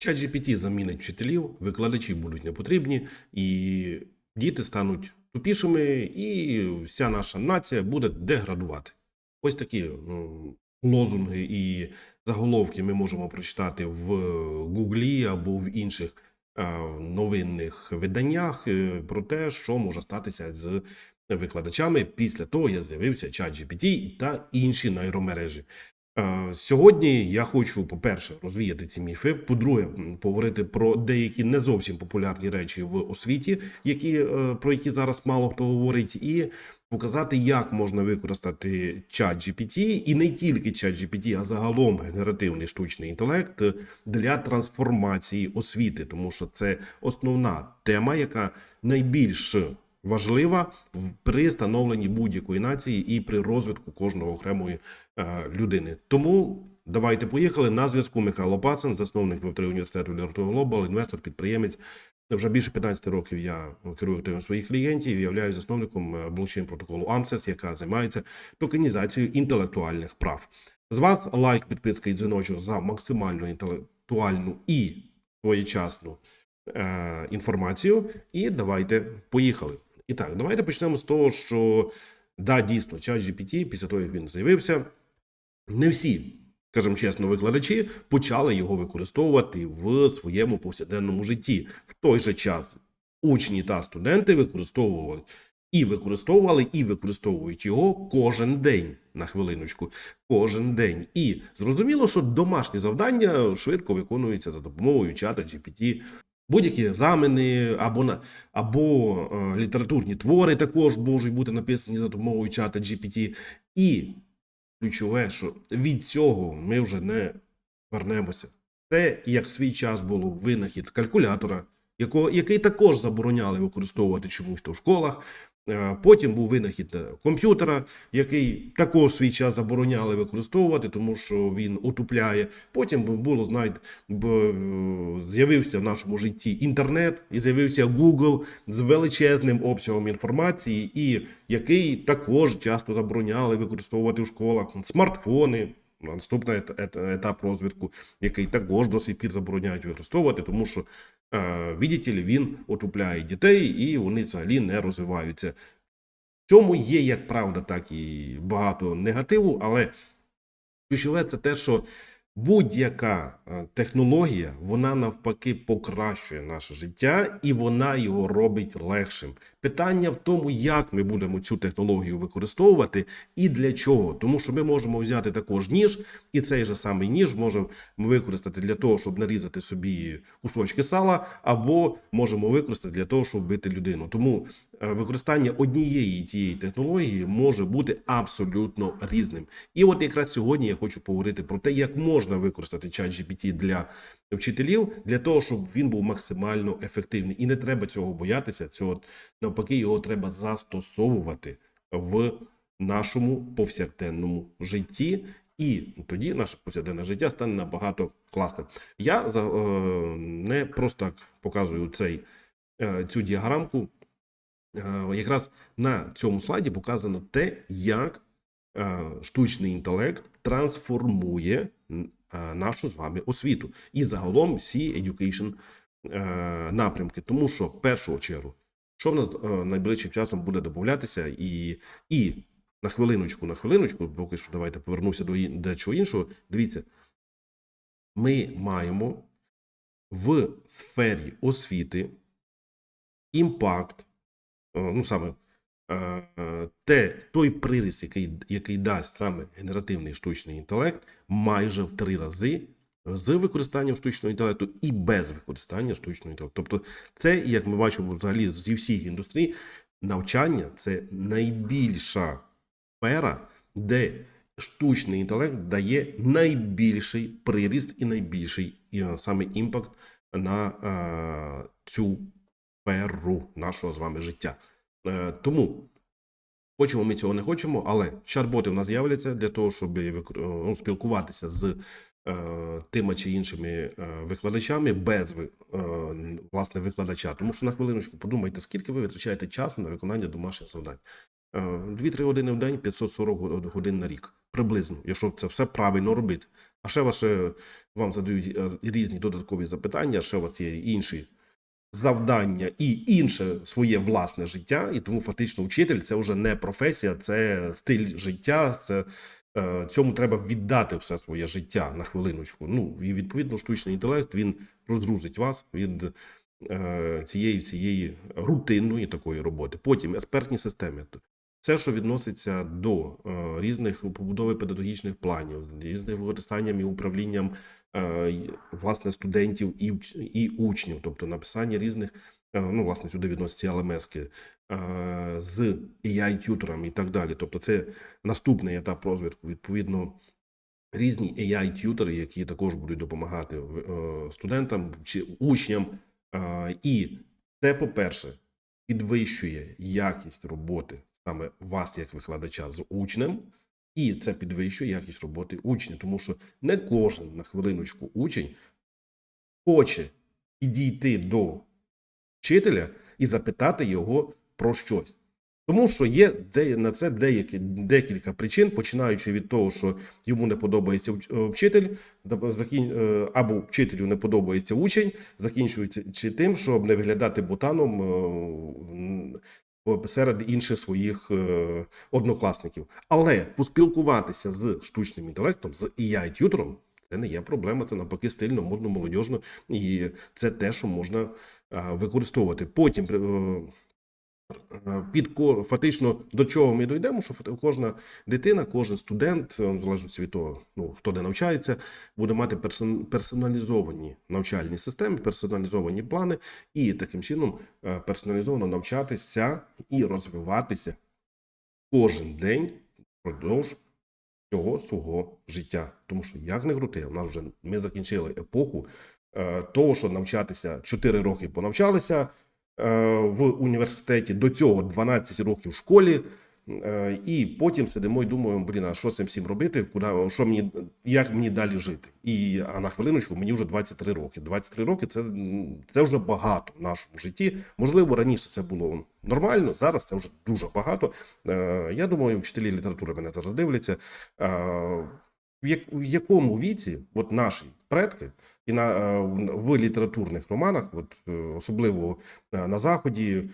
ChatGPT замінить вчителів, викладачі будуть не потрібні, і діти стануть тупішими, і вся наша нація буде деградувати. Ось такі ну, лозунги і заголовки ми можемо прочитати в Гуглі або в інших новинних виданнях е, про те, що може статися з викладачами після того, як з'явився ChatGPT та інші нейромережі. Е, Сьогодні я хочу, по-перше, розвіяти ці міфи. По-друге, поговорити про деякі не зовсім популярні речі в освіті, які, е, про які зараз мало хто говорить, і показати, як можна використати чат GPT, і не тільки чат GPT, а загалом генеративний штучний інтелект для трансформації освіти, тому що це основна тема, яка найбільш важлива при становленні будь-якої нації і при розвитку кожного окремої людини. Тому давайте поїхали. На зв'язку Михайло Пацин, засновник Веб3 університету Learn Global, інвестор, підприємець. Вже більше 15 років я керую активом своїх клієнтів і являюсь засновником е, блокчейн протоколу AMSES, яка займається токенізацією інтелектуальних прав. З вас лайк, підписка і дзвіночок за максимально інтелектуальну і своєчасну е, інформацію. І давайте поїхали. І так, давайте почнемо з того, що да, дійсно, чат GPT, після того, як він з'явився, не всі, скажімо чесно, викладачі почали його використовувати в своєму повсякденному житті. В той же час учні та студенти використовували і використовували, і використовують його кожен день. На хвилиночку, кожен день. І зрозуміло, що домашні завдання швидко виконуються за допомогою чата GPT. Будь-які екзамени або на або е, літературні твори також можуть бути написані за допомогою чата GPT. І ключове, що від цього ми вже не вернемося. Це як свій час було винахід калькулятора, який також забороняли використовувати чомусь то в школах. Е, Потім був винахід е, комп'ютера, який також свій час забороняли використовувати, тому що він отупляє. Потім було б- е, з'явився в нашому житті інтернет, і з'явився Google з величезним обсягом інформації, і який також часто забороняли використовувати в школах смартфони. Наступний ет- ет- етап розвитку, який також до сих пір забороняють використовувати, тому що е, видите ли, він отупляє дітей і вони взагалі не розвиваються. В цьому є як правда, так і багато негативу, але ключове це те, що будь-яка е, технологія, вона навпаки покращує наше життя і вона його робить легшим. Питання в тому, як ми будемо цю технологію використовувати і для чого. Тому що ми можемо взяти також ніж, і цей же самий ніж можемо використати для того, щоб нарізати собі кусочки сала, або можемо використати для того, щоб вбити людину. Тому використання однієї тієї технології може бути абсолютно різним. І от якраз сьогодні я хочу поговорити про те, як можна використати чат GPT для вчителів, для того, щоб він був максимально ефективний. І не треба цього боятися. Цього навпаки, його треба застосовувати в нашому повсякденному житті. І тоді наше повсякденне життя стане набагато класним. Я е, не просто так показую цей, е, цю діаграмку. Е, якраз на цьому слайді показано те, як е, штучний інтелект трансформує е, нашу з вами освіту і загалом всі education напрямки. Тому що в першу чергу, що в нас найближчим часом буде додатися, і, і на хвилиночку, на хвилиночку, поки що давайте повернуся до дечого іншого. Дивіться, ми маємо в сфері освіти імпакт, ну саме е, е, те, той приріст, який, який дасть саме генеративний штучний інтелект, майже в три рази з використанням штучного інтелекту і без використання штучного інтелекту. Тобто, це, як ми бачимо взагалі зі всіх індустрій, навчання це найбільша сфера, де штучний інтелект дає найбільший приріст і найбільший е, саме імпакт на е, цю сферу нашого з вами життя. Е, тому хочемо ми цього не хочемо, але чат-боти в нас з'являться для того, щоб ну, спілкуватися з е, тими чи іншими е, викладачами без е, власне викладача. Тому що на хвилиночку подумайте, скільки ви витрачаєте часу на виконання домашніх завдань. Е, 2-3 години в день, 540 годин на рік. Приблизно, якщо це все правильно робити. А ще ваше, вам задають е, різні додаткові запитання, ще у вас є інші завдання і інше своє власне життя. І тому фактично вчитель це вже не професія, це стиль життя. Це е, цьому треба віддати все своє життя на хвилиночку. Ну і відповідно штучний інтелект він розгрузить вас від е, цієї всієї рутинної такої роботи. Потім експертні системи. Все, що відноситься до е, різних побудови педагогічних планів, з різним використанням і управлінням е, власне студентів і, і учнів, тобто написання різних, е, ну власне сюди відносяться е, з AI-тюторами і так далі. Тобто, це наступний етап розвитку. Відповідно, різні AI-тютори, які також будуть допомагати студентам чи учням. І це, по-перше, підвищує якість роботи саме вас як викладача з учнем, і це підвищує якість роботи учня, тому що не кожен на хвилиночку учень хоче підійти до вчителя і запитати його про щось. Тому що є на це деякі, декілька причин, починаючи від того, що йому не подобається е, вчитель, е, або вчителю не подобається учень, закінчуючи тим, щоб не виглядати ботаном е, серед інших своїх е, однокласників. Але поспілкуватися з штучним інтелектом, з ai тютером це не є проблема, це навпаки стильно, модно, молодіжно, і це те, що можна використовувати. Потім е, е, під ко- фактично до чого ми дійдемо, що кожна дитина, кожен студент, е, в залежності від того, ну хто де навчається, буде мати персоналізовані навчальні системи, персоналізовані плани, і таким чином е, персоналізовано навчатися і розвиватися кожен день впродовж всього свого життя. Тому що як не крути, у нас вже ми закінчили епоху е, того, що навчатися 4 роки понавчалися е, в університеті, до цього 12 років в школі. е, І потім сидимо і думаємо, блін, а що цим всім робити? Куди що мені як мені далі жити? І а на хвилиночку мені вже 23 роки. 23 роки це, це вже багато в нашому житті. Можливо, раніше це було нормально, зараз це вже дуже багато. Е, Я думаю, вчителі літератури мене зараз дивляться. В як- в якому віці, от наші предки, і на е, в літературних романах, от е, особливо е, на заході,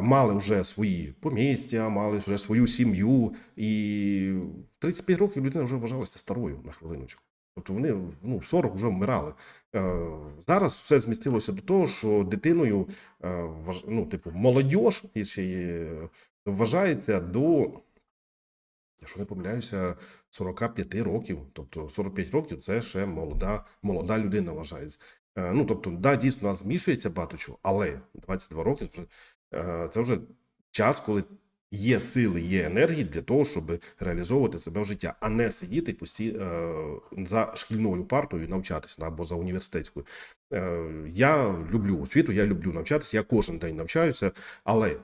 мали вже свої помістя, мали вже свою сім'ю, і 35 років людина вже вважалася старою на хвилиночку. Тобто вони ну, в 40 вже вмирали. Зараз все змістилося до того, що дитиною, ну, типу, молодь, вважається до, якщо не помиляюся, 45 років. Тобто 45 років це ще молода, молода людина вважається. Е, Ну, тобто, да, дійсно, у нас змішується багато чого, але 22 роки вже, е, це вже час, коли є сили, є енергії для того, щоб реалізовувати себе в життя, а не сидіти пості, е, за шкільною партою навчатися або за університетською. Я люблю освіту, я люблю навчатися, я кожен день навчаюся, але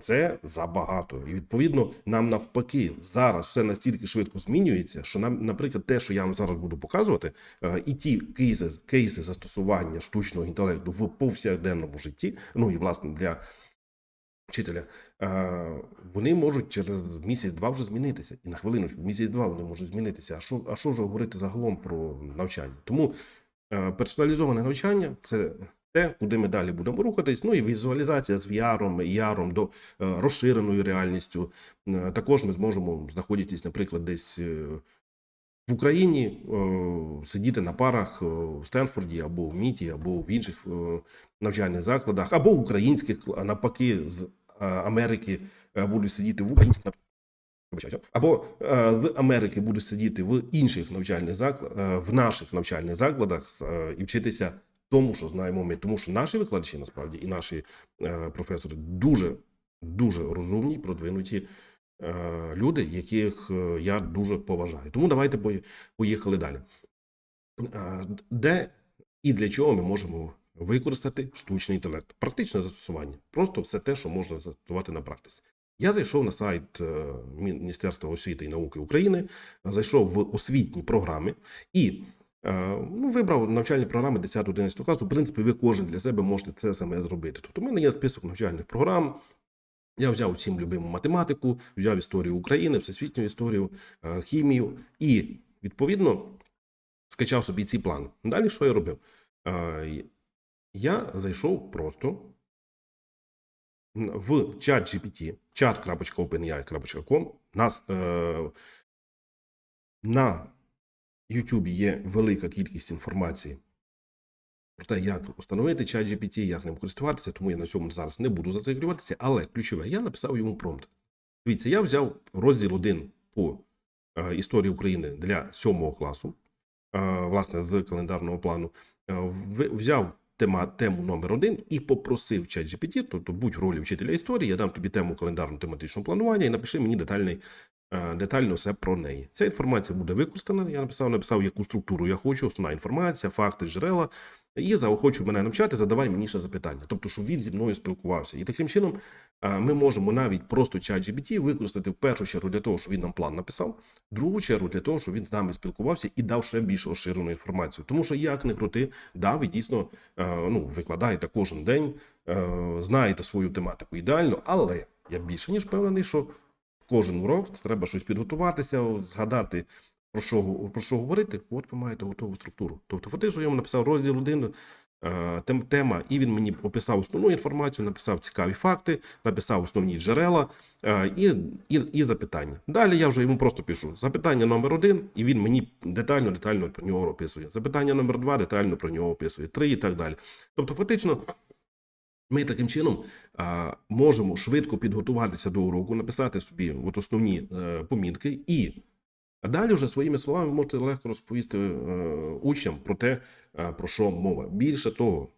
це забагато. І відповідно нам навпаки зараз все настільки швидко змінюється, що нам, наприклад, те, що я вам зараз буду показувати, е, і ті кейси, кейси застосування штучного інтелекту в повсякденному житті, ну і власне для вчителя, е, вони можуть через місяць-два вже змінитися. І на хвилиночку, місяць-два вони можуть змінитися. А що, а що вже говорити загалом про навчання? Тому е, персоналізоване навчання це те, куди ми далі будемо рухатись. Ну і візуалізація з VR, ER, до е, розширеною реальністю. Е, Також ми зможемо, знаходитись, наприклад, десь. е, В Україні сидіти на парах е, в Стенфорді або в Міті, або в інших навчальних закладах, або в українських, навпаки, з Америки будуть сидіти в українських або е, з Америки будуть сидіти в інших навчальних закладах, в наших навчальних закладах е, і вчитися тому, що знаємо ми. Тому що наші викладачі насправді і наші е, професори дуже дуже розумні, продвинуті е, люди, яких е, я дуже поважаю. Тому давайте поїхали далі. Е, Де і для чого ми можемо використати штучний інтелект? Практичне застосування. Просто все те, що можна застосувати на практиці. Я зайшов на сайт е, Міністерства освіти і науки України, зайшов в освітні програми і ну, вибрав навчальні програми 10-11 класу. В принципі, ви кожен для себе можете це саме зробити. Тобто, у мене є список навчальних програм. Я взяв всім любиму математику, взяв історію України, всесвітню історію, е, хімію, і відповідно скачав собі ці плани. Далі що я робив? Е, Я зайшов просто в чат GPT, chat.openai.com. Нас е, на YouTube є велика кількість інформації про те, як встановити чат GPT, як ним користуватися, тому я на цьому зараз не буду зациклюватися, але ключове, я написав йому промпт. Дивіться, я взяв розділ 1 по е, історії України для 7 класу, е, власне, з календарного плану, е, взяв тема, тему номер 1 і попросив чат GPT, тобто будь в ролі вчителя історії, я дам тобі тему календарно-тематичного планування і напиши мені детальний детально все про неї. Ця інформація буде використана. Я написав, написав, яку структуру я хочу, основна інформація, факти, джерела. І заохочу мене навчати, задавай мені ще запитання. Тобто, щоб він зі мною спілкувався. І таким чином е, ми можемо навіть просто чат GPT використати в першу чергу для того, щоб він нам план написав, в другу чергу для того, щоб він з нами спілкувався і дав ще більш розширену інформацію. Тому що як не крути, да, ви дійсно е, ну, викладаєте кожен день, е, знаєте свою тематику ідеально, але я більше ніж впевнений, що кожен урок треба щось підготуватися, згадати. Про що, про що говорити? От ви маєте готову структуру. Тобто, фактично, я йому написав розділ один, е, тем, тема, і він мені описав основну інформацію, написав цікаві факти, написав основні джерела е, і, і, і запитання. Далі я вже йому просто пишу запитання номер один, і він мені детально, детально про нього описує. Запитання номер два детально про нього описує, три і так далі. Тобто, фактично, ми таким чином а, можемо швидко підготуватися до уроку, написати собі от основні е, помітки, і далі вже своїми словами ви можете легко розповісти е, учням про те, е, про що мова. Більше того,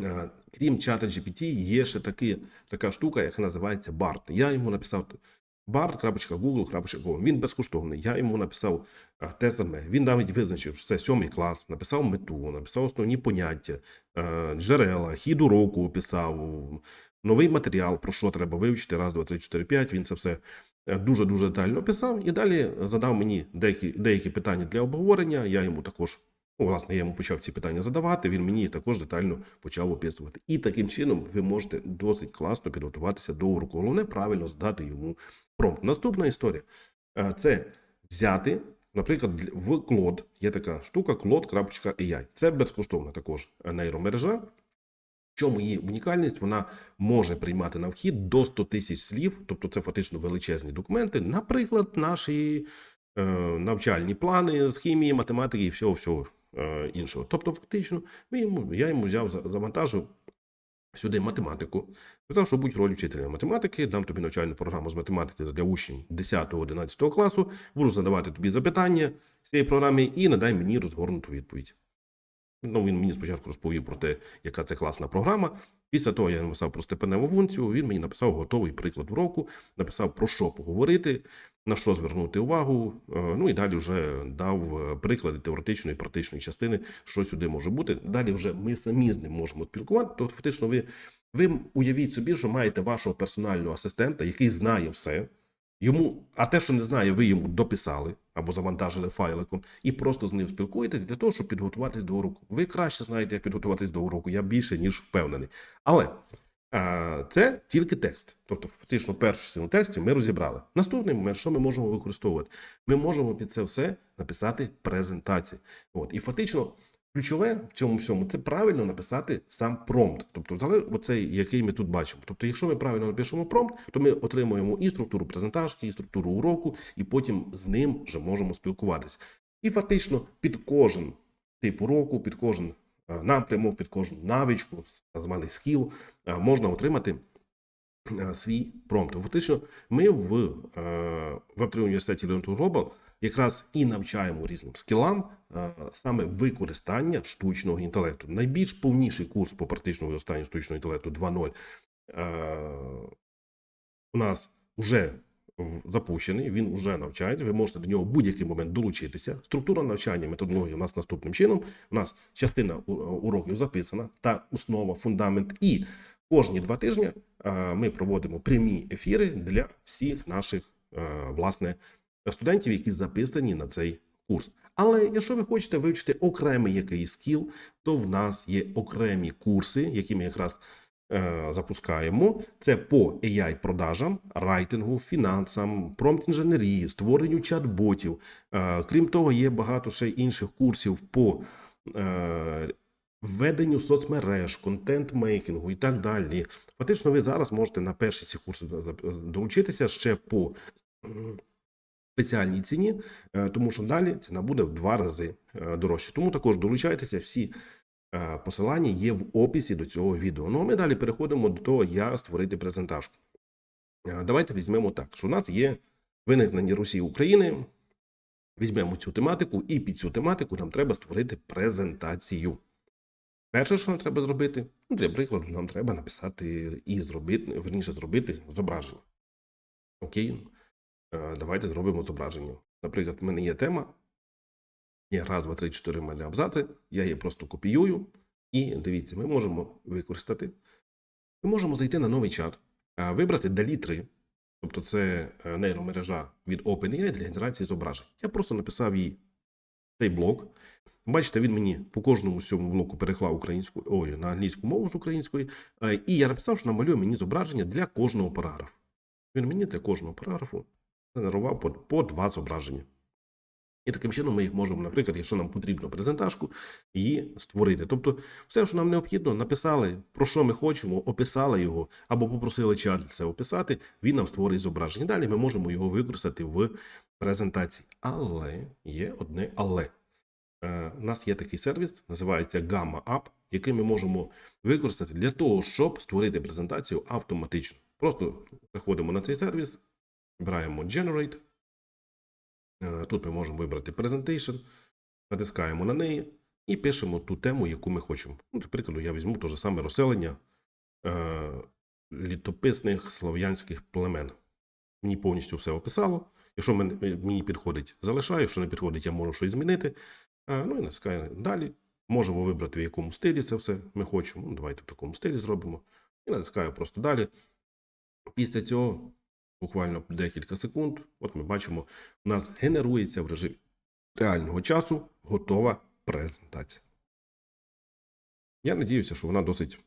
е, крім чата GPT, є ще таки, така штука, яка називається BART. Я йому написав bart.google.com. Він безкоштовний. Я йому написав те саме. Він навіть визначив, що це сьомий клас, написав мету, написав основні поняття, джерела, хід уроку описав, новий матеріал, про що треба вивчити, раз, два, три, чотири, п'ять. Він це все дуже дуже детально описав. І далі задав мені деякі, деякі питання для обговорення. Я йому також. Ну, власне, я йому почав ці питання задавати. Він мені також детально почав описувати. І таким чином ви можете досить класно підготуватися до уроку. Головне правильно здати йому промпт. Наступна історія Е, це взяти, наприклад, в Claude є така штука claude.ai. Це безкоштовна також нейромережа. В чому її унікальність? Вона може приймати на вхід до 100 тисяч слів, тобто це фактично величезні документи, наприклад, наші е, навчальні плани з хімії, математики і всього всього е, іншого. Тобто, фактично, ми йому, я йому взяв за- завантажив сюди математику. Сказав, що будь роль вчителя математики, дам тобі навчальну програму з математики для учнів 10-11 класу, буду задавати тобі запитання з цієї програми і надай мені розгорнуту відповідь. Ну, він мені спочатку розповів про те, яка це класна програма. Після того я написав про степеневу функцію, він мені написав готовий приклад уроку, написав про що поговорити, на що звернути увагу. е, Ну і далі вже дав е, приклади теоретичної і практичної частини, що сюди може бути. Далі вже ми самі з ним можемо спілкувати. Тобто, фактично, ви, ви уявіть собі, що маєте вашого персонального асистента, який знає все. Йому, а те, що не знає, ви йому дописали або завантажили файликом, і просто з ним спілкуєтесь для того, щоб підготуватись до уроку. Ви краще знаєте, як підготуватись до уроку, я більше ніж впевнений. Але це тільки текст. Тобто, фактично, першу частину текстів ми розібрали. Наступний момент, що ми можемо використовувати? Ми можемо під це все написати презентації. От і фактично. Ключове в цьому всьому це правильно написати сам промпт, тобто взагалі оцей, який ми тут бачимо. Тобто, якщо ми правильно напишемо промпт, то ми отримуємо і структуру презентажки, і структуру уроку, і потім з ним вже можемо спілкуватися. І фактично під кожен тип уроку, під кожен напрямок, під кожну навичку, так званий скіл, е, можна отримати е, свій промпт. Фактично, ми в е, Web3 університеті Learn Global якраз і навчаємо різним скілам е, саме використання штучного інтелекту. Найбільш повніший курс по практичному використанню штучного інтелекту 2.0 е, у нас вже запущений, він вже навчається. Ви можете до нього в будь-який момент долучитися. Структура навчання, методологія у нас наступним чином. У нас частина уроків записана та основа, фундамент. І кожні два тижні е, ми проводимо прямі ефіри для всіх наших е, власне студентів, які записані на цей курс. Але якщо ви хочете вивчити окремий якийсь скіл, то в нас є окремі курси, які ми якраз е, запускаємо. Це по AI-продажам, райтингу, фінансам, промпт-інженерії, створенню чат-ботів. Е, Крім того, є багато ще інших курсів по е, введенню соцмереж, контент-мейкінгу і так далі. Фактично, ви зараз можете на перші ці курси долучитися ще по спеціальній ціні, е, тому що далі ціна буде в два рази е, дорожче. Тому також долучайтеся. Всі е, посилання є в описі до цього відео. Ну а ми далі переходимо до того, як створити презентажку. Е, Давайте візьмемо так, що у нас є виникнення Росії України. Візьмемо цю тематику, і під цю тематику нам треба створити презентацію. Перше, що нам треба зробити, ну, для прикладу, нам треба написати і зробити, верніше зробити зображення. Окей, Е, давайте зробимо зображення. Наприклад, в мене є тема. Є раз, два, три, чотири в абзаци. Я її просто копіюю. І дивіться, ми можемо використати. Ми можемо зайти на новий чат, вибрати DALI 3, тобто це е, нейромережа від OpenAI для генерації зображень. Я просто написав їй цей блок. Бачите, він мені по кожному цьому блоку переклав українську, ой, на англійську мову з української. Е, І я написав, що намалює мені зображення для кожного параграфу. Він мені для кожного параграфу генерував по, по два зображення. І таким чином ми їх можемо, наприклад, якщо нам потрібно презентажку, її створити. Тобто, все, що нам необхідно, написали, про що ми хочемо, описали його, або попросили чат це описати, він нам створить зображення. Далі ми можемо його використати в презентації. Але є одне але. Е, У нас є такий сервіс, називається Gamma App, який ми можемо використати для того, щоб створити презентацію автоматично. Просто заходимо на цей сервіс, вибираємо Generate. Е, Тут ми можемо вибрати Presentation, натискаємо на неї і пишемо ту тему, яку ми хочемо. Ну, прикладу, я візьму те ж саме розселення е, літописних слов'янських племен. Мені повністю все описало. Якщо е, мені підходить, залишаю, якщо не підходить, я можу щось змінити. Е, Ну і натискаю далі. Можемо вибрати, в якому стилі це все ми хочемо. Ну, давайте в такому стилі зробимо. І натискаю просто далі. Після цього, буквально декілька секунд, от ми бачимо, у нас генерується в режимі реального часу готова презентація. Я надіюся, що вона досить,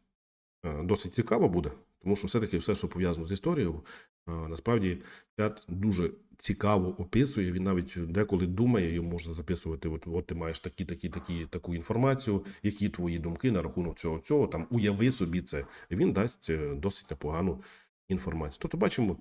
е, досить цікава буде, тому що все-таки все, що пов'язано з історією, е, насправді чат дуже цікаво описує. Він навіть деколи думає, йому можна записувати: от, от ти маєш такі, такі, такі, таку інформацію, які твої думки на рахунок цього, цього, там уяви собі це. Він дасть е, досить непогану інформацію. Тобто, бачимо,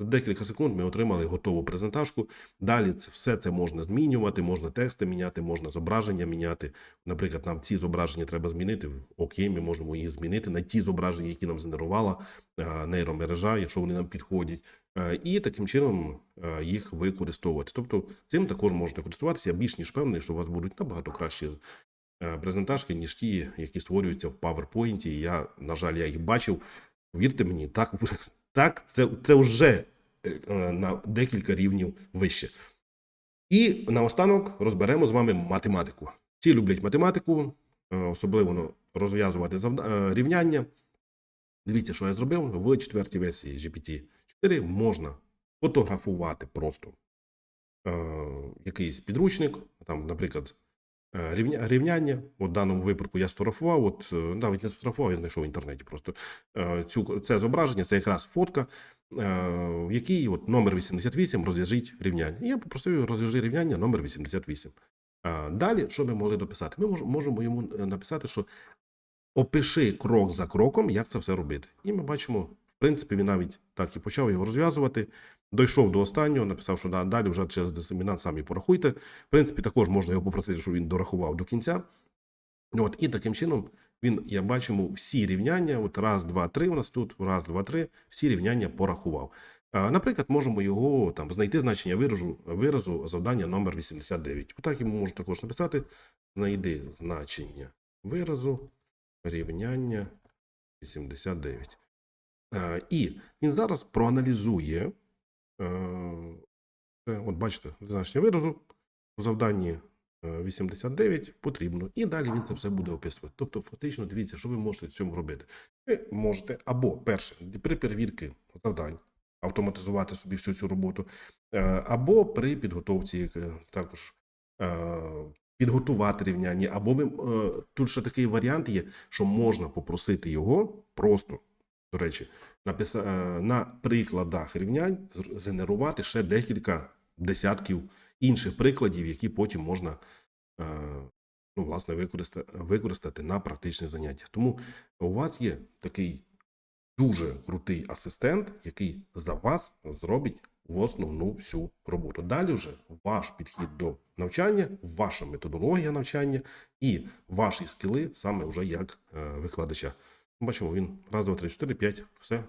за декілька секунд ми отримали готову презентажку. Далі все це можна змінювати, можна тексти міняти, можна зображення міняти. Наприклад, нам ці зображення треба змінити. Окей, ми можемо їх змінити на ті зображення, які нам згенерувала е, нейромережа, якщо вони нам підходять. Е, І таким чином е, їх використовувати. Тобто цим також можна користуватися. Я більш ніж певний, що у вас будуть набагато кращі презентажки, ніж ті, які створюються в PowerPoint. Я, на жаль, я їх бачив. Вірте мені, так, так це, це вже е, на декілька рівнів вище. І наостанок розберемо з вами математику. Всі люблять математику, е, особливо розв'язувати е, рівняння. Дивіться, що я зробив в четвертій версії GPT-4 можна фотографувати просто е, якийсь підручник, там, наприклад, рівняння. От в даному випадку я сфотографував, от е, навіть не сфотографував, я знайшов в інтернеті просто е, цю, це зображення, це якраз фотка, е, в якій от номер 88 розв'яжіть рівняння. І я попросив розв'яжи рівняння номер 88. Далі, що ми могли дописати? Ми можемо йому е, написати, що опиши крок за кроком, як це все робити. І ми бачимо, принципі, він навіть так і почав його розв'язувати. Дійшов до останнього, написав, що да, далі вже через дисемінант самі порахуйте. В принципі, також можна його попросити, щоб він дорахував до кінця. От, і таким чином він, я бачимо, всі рівняння, от раз, два, три у нас тут, раз, два, три, всі рівняння порахував. Наприклад, можемо його там знайти значення виразу, виразу завдання номер 89. Отак йому можу також написати: знайди значення виразу рівняння 89. Е, І він зараз проаналізує. е, От бачите, значення виразу в завданні е, 89 потрібно. І далі він це все буде описувати. Тобто, фактично, дивіться, що ви можете в цьому робити. Ви можете або перше, при перевірці завдань автоматизувати собі всю цю роботу, е, або при підготовці е, також е, підготувати рівняння, або ви, е, тут ще такий варіант є, що можна попросити його просто, до речі, написа, е, на прикладах рівнянь згенерувати ще декілька десятків інших прикладів, які потім можна е, ну, власне, використати, використати на практичних заняттях. Тому у вас є такий дуже крутий асистент, який за вас зробить в основну всю роботу. Далі вже ваш підхід до навчання, ваша методологія навчання і ваші скіли саме вже як е, викладача. Бачимо, він раз, два, три, чотири, п'ять, все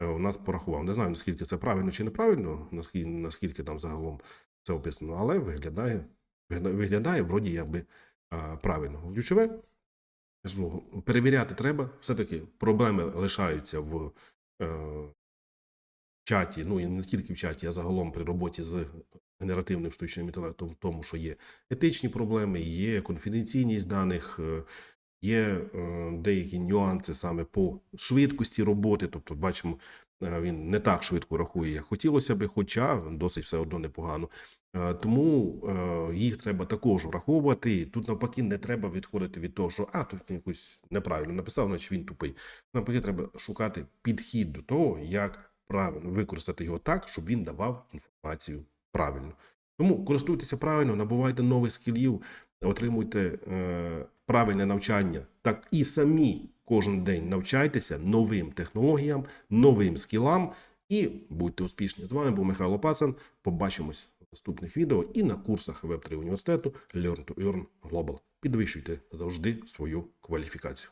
е, у нас порахував. Не знаю, наскільки це правильно чи неправильно, наскільки, наскільки там загалом це описано, але виглядає, виглядає вроді якби правильно. Ключове, кажу, перевіряти треба. Все-таки проблеми лишаються в е, чаті, ну і не тільки в чаті, а загалом при роботі з генеративним штучним інтелектом, в тому, що є етичні проблеми, є конфіденційність даних. е, Є е, деякі нюанси саме по швидкості роботи. Тобто, бачимо, е, він не так швидко рахує, як хотілося би, хоча досить все одно непогано. Е, Тому їх треба також враховувати. Тут навпаки не треба відходити від того, що а тут якось неправильно написав, значить він тупий. Навпаки, треба шукати підхід до того, як правильно використати його так, щоб він давав інформацію правильно. Тому користуйтеся правильно, набувайте нових скілів, отримуйте е, правильне навчання, так і самі кожен день навчайтеся новим технологіям, новим скілам і будьте успішні. З вами був Михайло Пацан. Побачимось в наступних відео і на курсах Web3 університету Learn to Earn Global. Підвищуйте завжди свою кваліфікацію.